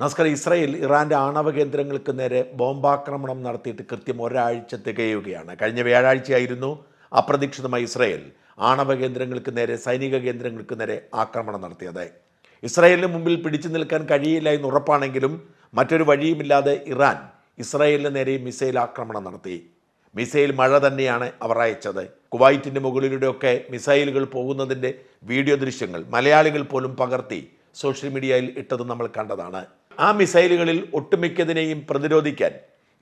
നസ്കർ Israel ഇറാന്റെ ആണവ കേന്ദ്രങ്ങൾക്ക് നേരെ ബോംബാക്രമണം നടത്തിയിട്ട് കൃത്യം ഒരാഴ്ച തികയുകയാണ്. കഴിഞ്ഞ വ്യാഴാഴ്ചയായിരുന്നു അപ്രതീക്ഷിതമായി ഇസ്രയേൽ ആണവ കേന്ദ്രങ്ങൾക്ക് നേരെ സൈനിക കേന്ദ്രങ്ങൾക്ക് നേരെ ആക്രമണം നടത്തിയത്. ഇസ്രയേലിന് മുമ്പിൽ പിടിച്ചു നിൽക്കാൻ കഴിയില്ല എന്ന് ഉറപ്പാണെങ്കിലും മറ്റൊരു വഴിയുമില്ലാതെ ഇറാൻ ഇസ്രയേലിന് നേരെ മിസൈൽ ആക്രമണം നടത്തി. മിസൈൽ മഴ തന്നെയാണ് അവർ അയച്ചത്. കുവൈറ്റിന്റെ മുകളിലൂടെയൊക്കെ മിസൈലുകൾ പോകുന്നതിന്റെ വീഡിയോ ദൃശ്യങ്ങൾ മലയാളികൾ പോലും പകർത്തി സോഷ്യൽ മീഡിയയിൽ ഇട്ടത് നമ്മൾ കണ്ടതാണ്. ആ മിസൈലുകളിൽ ഒട്ടുമിക്കതിനെയും പ്രതിരോധിക്കാൻ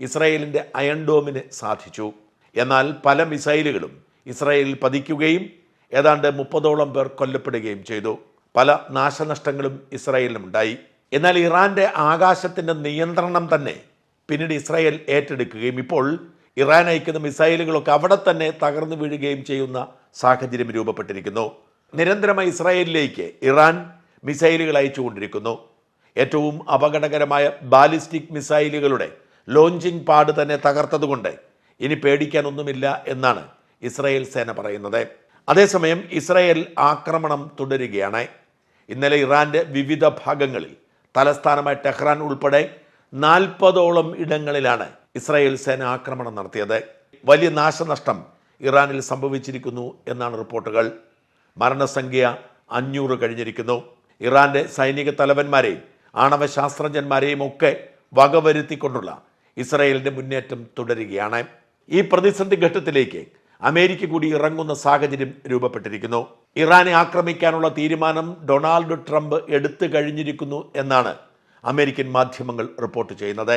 ഇസ്രായേലിന്റെ അയൺ ഡോമിന് സാധിച്ചു. എന്നാൽ പല മിസൈലുകളും ഇസ്രായേലിൽ പതിക്കുകയും ഏതാണ്ട് മുപ്പതോളം പേർ കൊല്ലപ്പെടുകയും ചെയ്തു. പല നാശനഷ്ടങ്ങളും ഇസ്രായേലിനുണ്ടായി എന്നാൽ ഇറാന്റെ ആകാശത്തിന്റെ നിയന്ത്രണം തന്നെ പിന്നീട് ഇസ്രായേൽ ഏറ്റെടുക്കുകയും ഇപ്പോൾ ഇറാൻ അയക്കുന്ന മിസൈലുകളൊക്കെ അവിടെ തന്നെ തകർന്നു വീഴുകയും ചെയ്യുന്ന സാഹചര്യം രൂപപ്പെട്ടിരിക്കുന്നു. നിരന്തരമായി ഇസ്രായേലിലേക്ക് ഇറാൻ മിസൈലുകൾ അയച്ചുകൊണ്ടിരിക്കുന്നു. ഏറ്റവും അപകടകരമായ ബാലിസ്റ്റിക് മിസൈലുകളുടെ ലോഞ്ചിങ് പാഡ് തന്നെ തകർത്തതുകൊണ്ട് ഇനി പേടിക്കാനൊന്നുമില്ല എന്നാണ് ഇസ്രായേൽ സേന പറയുന്നത്. അതേസമയം ഇസ്രായേൽ ആക്രമണം തുടരുകയാണ്. ഇന്നലെ ഇറാന്റെ വിവിധ ഭാഗങ്ങളിൽ തലസ്ഥാനമായ ടെഹ്റാൻ ഉൾപ്പെടെ നാൽപ്പതോളം ഇടങ്ങളിലാണ് ഇസ്രായേൽ സേന ആക്രമണം നടത്തിയത്. വലിയ നാശനഷ്ടം ഇറാനിൽ സംഭവിച്ചിരിക്കുന്നു എന്നാണ് റിപ്പോർട്ടുകൾ. മരണസംഖ്യ അഞ്ഞൂറ് കഴിഞ്ഞിരിക്കുന്നു. ഇറാന്റെ സൈനിക തലവന്മാരെയും ആണവ ശാസ്ത്രജ്ഞന്മാരെയും ഒക്കെ വകവരുത്തിക്കൊണ്ടുള്ള ഇസ്രായേലിന്റെ മുന്നേറ്റം തുടരുകയാണ്. ഈ പ്രതിസന്ധി ഘട്ടത്തിലേക്ക് അമേരിക്ക കൂടി ഇറങ്ങുന്ന സാഹചര്യം രൂപപ്പെട്ടിരിക്കുന്നു. ഇറാനെ ആക്രമിക്കാനുള്ള തീരുമാനം ഡൊണാൾഡ് ട്രംപ് എടുത്തു കഴിഞ്ഞിരിക്കുന്നു എന്നാണ് അമേരിക്കൻ മാധ്യമങ്ങൾ റിപ്പോർട്ട് ചെയ്യുന്നത്.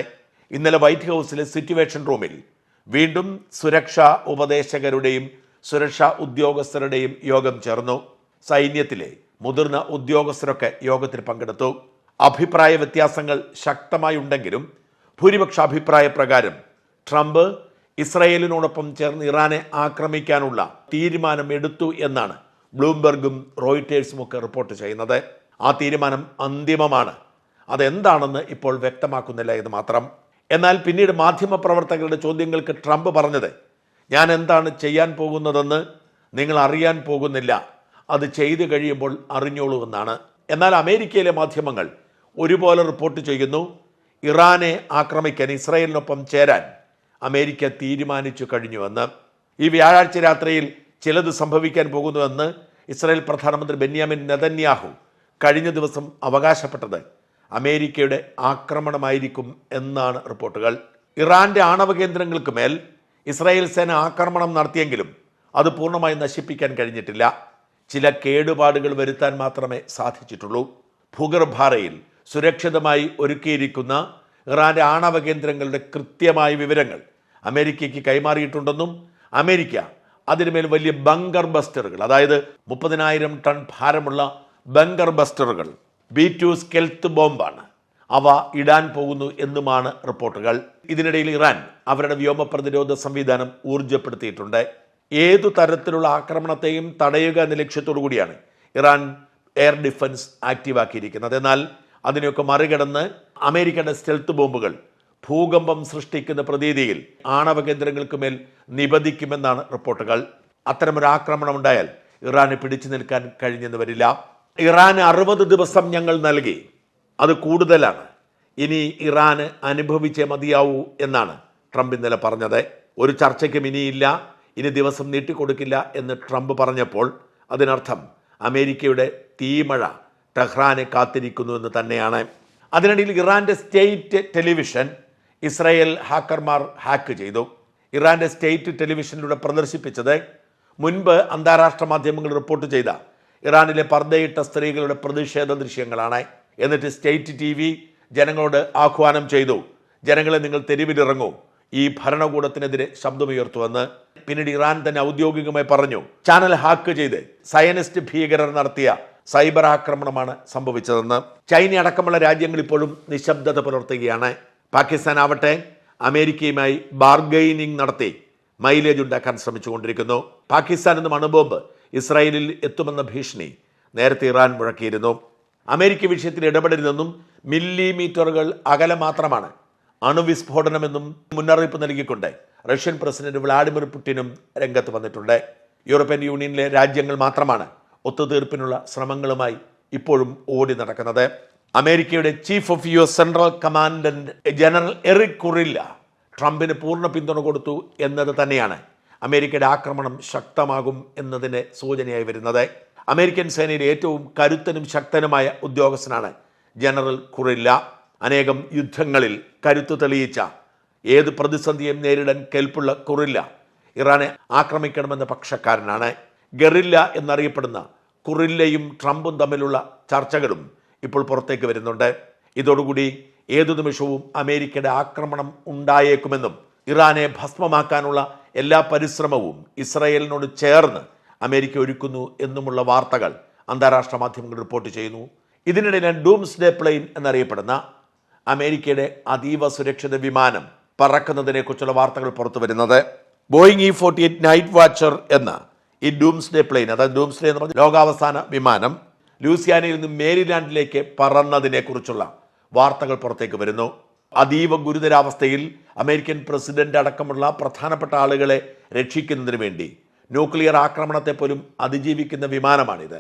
ഇന്നലെ വൈറ്റ് ഹൗസിലെ സിറ്റുവേഷൻ റൂമിൽ വീണ്ടും സുരക്ഷാ ഉപദേശകരുടെയും സുരക്ഷാ ഉദ്യോഗസ്ഥരുടെയും യോഗം ചേർന്നു. സൈന്യത്തിലെ മുതിർന്ന ഉദ്യോഗസ്ഥരൊക്കെ യോഗത്തിൽ പങ്കെടുത്തു. അഭിപ്രായ വ്യത്യാസങ്ങൾ ശക്തമായി ഉണ്ടെങ്കിലും ഭൂരിപക്ഷ അഭിപ്രായ പ്രകാരം ട്രംപ് ഇസ്രയേലിനോടൊപ്പം ചേർന്ന് ഇറാനെ ആക്രമിക്കാനുള്ള തീരുമാനം എടുത്തു എന്നാണ് ബ്ലൂംബെർഗും റോയിറ്റേഴ്സും ഒക്കെ റിപ്പോർട്ട് ചെയ്യുന്നത്. ആ തീരുമാനം അന്തിമമാണ്. അതെന്താണെന്ന് ഇപ്പോൾ വ്യക്തമാക്കുന്നില്ല എന്ന് മാത്രം. എന്നാൽ പിന്നീട് മാധ്യമപ്രവർത്തകരുടെ ചോദ്യങ്ങൾക്ക് ട്രംപ് പറഞ്ഞത് ഞാൻ എന്താണ് ചെയ്യാൻ പോകുന്നതെന്ന് നിങ്ങൾ അറിയാൻ പോകുന്നില്ല. അത് ചെയ്തു കഴിയുമ്പോൾ അറിഞ്ഞോളൂ എന്നാണ്. എന്നാൽ അമേരിക്കയിലെ മാധ്യമങ്ങൾ ഒരുപോലെ റിപ്പോർട്ട് ചെയ്യുന്നു. ഇറാനെ ആക്രമിക്കാൻ ഇസ്രായേലിനൊപ്പം ചേരാൻ അമേരിക്ക തീരുമാനിച്ചു കഴിഞ്ഞുവെന്ന്. ഈ വ്യാഴാഴ്ച രാത്രിയിൽ ചിലത് സംഭവിക്കാൻ പോകുന്നുവെന്ന് ഇസ്രായേൽ പ്രധാനമന്ത്രി ബെന്യാമിൻ നെതന്യാഹു കഴിഞ്ഞ ദിവസം അവകാശപ്പെട്ടത്. അമേരിക്കയുടെ ആക്രമണമായിരിക്കും എന്നാണ് റിപ്പോർട്ടുകൾ. ഇറാന്റെ ആണവ കേന്ദ്രങ്ങൾക്ക് മേൽ ഇസ്രായേൽ സേന ആക്രമണം നടത്തിയെങ്കിലും അത് പൂർണമായി നശിപ്പിക്കാൻ കഴിഞ്ഞിട്ടില്ല. ചില കേടുപാടുകൾ വരുത്താൻ മാത്രമേ സാധിച്ചിട്ടുള്ളൂ. ഭൂഗർഭാറയിൽ സുരക്ഷിതമായി ഒരുക്കിയിരിക്കുന്ന ഇറാന്റെ ആണവ കേന്ദ്രങ്ങളുടെ കൃത്യമായ വിവരങ്ങൾ അമേരിക്കയ്ക്ക് കൈമാറിയിട്ടുണ്ടെന്നും അമേരിക്ക അതിനുമേൽ വലിയ ബങ്കർ ബസ്റ്ററുകൾ അതായത് മുപ്പതിനായിരം ടൺ ഭാരമുള്ള ബങ്കർ ബസ്റ്ററുകൾ ബി ടു സ്കെൽത്ത് ബോംബാണ്. അവ ഇടാൻ പോകുന്നു എന്നുമാണ് റിപ്പോർട്ടുകൾ. ഇതിനിടയിൽ ഇറാൻ അവരുടെ വ്യോമ പ്രതിരോധ സംവിധാനം ഊർജപ്പെടുത്തിയിട്ടുണ്ട് ഏതു തരത്തിലുള്ള ആക്രമണത്തെയും തടയുക എന്ന ലക്ഷ്യത്തോടു കൂടിയാണ് ഇറാൻ എയർ ഡിഫൻസ് ആക്റ്റീവാക്കിയിരിക്കുന്നത്. എന്നാൽ അതിനെയൊക്കെ മറികടന്ന് അമേരിക്കയുടെ സ്റ്റെൽത്ത് ബോംബുകൾ ഭൂകമ്പം സൃഷ്ടിക്കുന്ന പ്രതീതിയിൽ ആണവ കേന്ദ്രങ്ങൾക്ക് മേൽ നിബന്ധിക്കുമെന്നാണ് റിപ്പോർട്ടുകൾ. അത്തരമൊരു ആക്രമണം ഉണ്ടായാൽ ഇറാന് പിടിച്ചു നിൽക്കാൻ കഴിഞ്ഞെന്ന് വരില്ല. ഇറാന് അറുപത് ദിവസം ഞങ്ങൾ നൽകി. അത് കൂടുതലാണ്. ഇനി ഇറാന് അനുഭവിച്ചേ മതിയാവൂ എന്നാണ് ട്രംപ് ഇന്നലെ പറഞ്ഞത്. ഒരു ചർച്ചയ്ക്കും ഇനിയില്ല. ഇനി ദിവസം നീട്ടിക്കൊടുക്കില്ല എന്ന് ട്രംപ് പറഞ്ഞപ്പോൾ അതിനർത്ഥം അമേരിക്കയുടെ തീമഴ ടെഹ്റാനെ കാത്തിരിക്കുന്നു എന്ന് തന്നെയാണ്. അതിനിടയിൽ ഇറാന്റെ സ്റ്റേറ്റ് ടെലിവിഷൻ ഇസ്രായേൽ ഹാക്കർമാർ ഹാക്ക് ചെയ്തു. ഇറാന്റെ സ്റ്റേറ്റ് ടെലിവിഷനിലൂടെ പ്രദർശിപ്പിച്ചത് മുൻപ് അന്താരാഷ്ട്ര മാധ്യമങ്ങൾ റിപ്പോർട്ട് ചെയ്ത ഇറാനിലെ പർദ്ദയിട്ട സ്ത്രീകളുടെ പ്രതിഷേധ ദൃശ്യങ്ങളാണ്. എന്നിട്ട് സ്റ്റേറ്റ് ടി വി ജനങ്ങളോട് ആഹ്വാനം ചെയ്തു ജനങ്ങളെ നിങ്ങൾ തെരുവിലിറങ്ങൂ ഈ ഭരണകൂടത്തിനെതിരെ ശബ്ദമുയർത്തുവെന്ന്. പിന്നീട് ഇറാൻ തന്നെ ഔദ്യോഗികമായി പറഞ്ഞു ചാനൽ ഹാക്ക് ചെയ്ത് സയനിസ്റ്റ് ഭീകരർ നടത്തിയ സൈബർ ആക്രമണമാണ് സംഭവിച്ചതെന്ന് ചൈന അടക്കമുള്ള രാജ്യങ്ങൾ ഇപ്പോഴും നിശബ്ദത പുലർത്തുകയാണ്. പാകിസ്ഥാൻ ആവട്ടെ അമേരിക്കയുമായി ബാർഗൈനിങ് നടത്തി മൈലേജ് ഉണ്ടാക്കാൻ ശ്രമിച്ചുകൊണ്ടിരിക്കുന്നു. പാകിസ്ഥാൻ എന്നും അണുബോംബ് ഇസ്രായേലിൽ എത്തുമെന്ന ഭീഷണി നേരത്തെ ഇറാൻ മുഴക്കിയിരുന്നു. അമേരിക്ക വിഷയത്തിൽ ഇടപെടരുതെന്നും മില്ലിമീറ്ററുകൾ അകലെ മാത്രമാണ് അണുവിസ്ഫോടനമെന്നും മുന്നറിയിപ്പ് നൽകിക്കൊണ്ട് റഷ്യൻ പ്രസിഡന്റ് വ്ളാഡിമിർ പുടിനും രംഗത്ത് വന്നിട്ടുണ്ട്. യൂറോപ്യൻ യൂണിയനിലെ രാജ്യങ്ങൾ മാത്രമാണ് ഒത്തുതീർപ്പിനുള്ള ശ്രമങ്ങളുമായി ഇപ്പോഴും ഓടി നടക്കുന്നത്. അമേരിക്കയുടെ chief of U S central commandant general Erik Kurilla ട്രംപിന് പൂർണ പിന്തുണ കൊടുത്തു എന്നത് തന്നെയാണ്. അമേരിക്കയുടെ ആക്രമണം ശക്തമാകും എന്നതിന്റെ സൂചനയായി വരുന്നത്. അമേരിക്കൻ സേനയിലെ ഏറ്റവും കരുത്തനും ശക്തനുമായ ഉദ്യോഗസ്ഥനാണ് ജനറൽ കുറില്ല. അനേകം യുദ്ധങ്ങളിൽ കരുത്തു തെളിയിച്ച ഏത് പ്രതിസന്ധിയും നേരിടാൻ കെൽപ്പുള്ള കുറില്ല ഇറാനെ ആക്രമിക്കണമെന്ന പക്ഷക്കാരനാണ്. ഗറില്ല എന്നറിയപ്പെടുന്ന കുറില്ലയും ട്രംപും തമ്മിലുള്ള ചർച്ചകളും ഇപ്പോൾ പുറത്തേക്ക് വരുന്നുണ്ട്. ഇതോടുകൂടി ഏതു നിമിഷവും അമേരിക്കയുടെ ആക്രമണം ഉണ്ടായേക്കുമെന്നും ഇറാനെ ഭസ്മമാക്കാനുള്ള എല്ലാ പരിശ്രമവും ഇസ്രയേലിനോട് ചേർന്ന് അമേരിക്ക ഒരുക്കുന്നു എന്നുമുള്ള വാർത്തകൾ അന്താരാഷ്ട്ര മാധ്യമങ്ങൾ റിപ്പോർട്ട് ചെയ്യുന്നു. ഇതിനിടയിൽ ഡൂംസ് ഡേ പ്ലെയിൻ എന്നറിയപ്പെടുന്ന അമേരിക്കയുടെ അതീവ സുരക്ഷിത വിമാനം പറക്കുന്നതിനെക്കുറിച്ചുള്ള വാർത്തകൾ പുറത്തു വരുന്നത് Boeing E forty eight night watcher എന്ന ഈ ഡൂംസ് ഡേ പ്ലെയിൻ അതായത് ഡൂംസ് ഡേ എന്ന് പറഞ്ഞ ലോകാവസാന വിമാനം ലൂസിയാനയിൽ നിന്ന് മേരിലാൻഡിലേക്ക് പറന്നതിനെക്കുറിച്ചുള്ള വാർത്തകൾ പുറത്തേക്ക് വരുന്നു. അതീവ ഗുരുതരാവസ്ഥയിൽ അമേരിക്കൻ പ്രസിഡന്റ് അടക്കമുള്ള പ്രധാനപ്പെട്ട ആളുകളെ രക്ഷിക്കുന്നതിന് വേണ്ടി ന്യൂക്ലിയർ ആക്രമണത്തെ പോലും അതിജീവിക്കുന്ന വിമാനമാണിത്.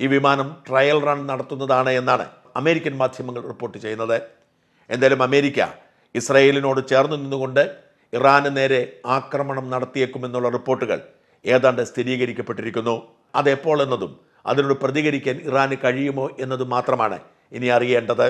ഈ വിമാനം ട്രയൽ റൺ നടത്തുന്നതാണ് എന്നാണ് അമേരിക്കൻ മാധ്യമങ്ങൾ റിപ്പോർട്ട് ചെയ്യുന്നത്. എന്തായാലും അമേരിക്ക ഇസ്രയേലിനോട് ചേർന്ന് നിന്നുകൊണ്ട് ഇറാന് നേരെ ആക്രമണം നടത്തിയേക്കുമെന്നുള്ള റിപ്പോർട്ടുകൾ ഏതാണ്ട് സ്ഥിരീകരിക്കപ്പെട്ടിരിക്കുന്നു. അതെപ്പോൾ എന്നതും അതിനോട് പ്രതികരിക്കാൻ ഇറാന് കഴിയുമോ എന്നതും മാത്രമാണ് ഇനി അറിയേണ്ടത്.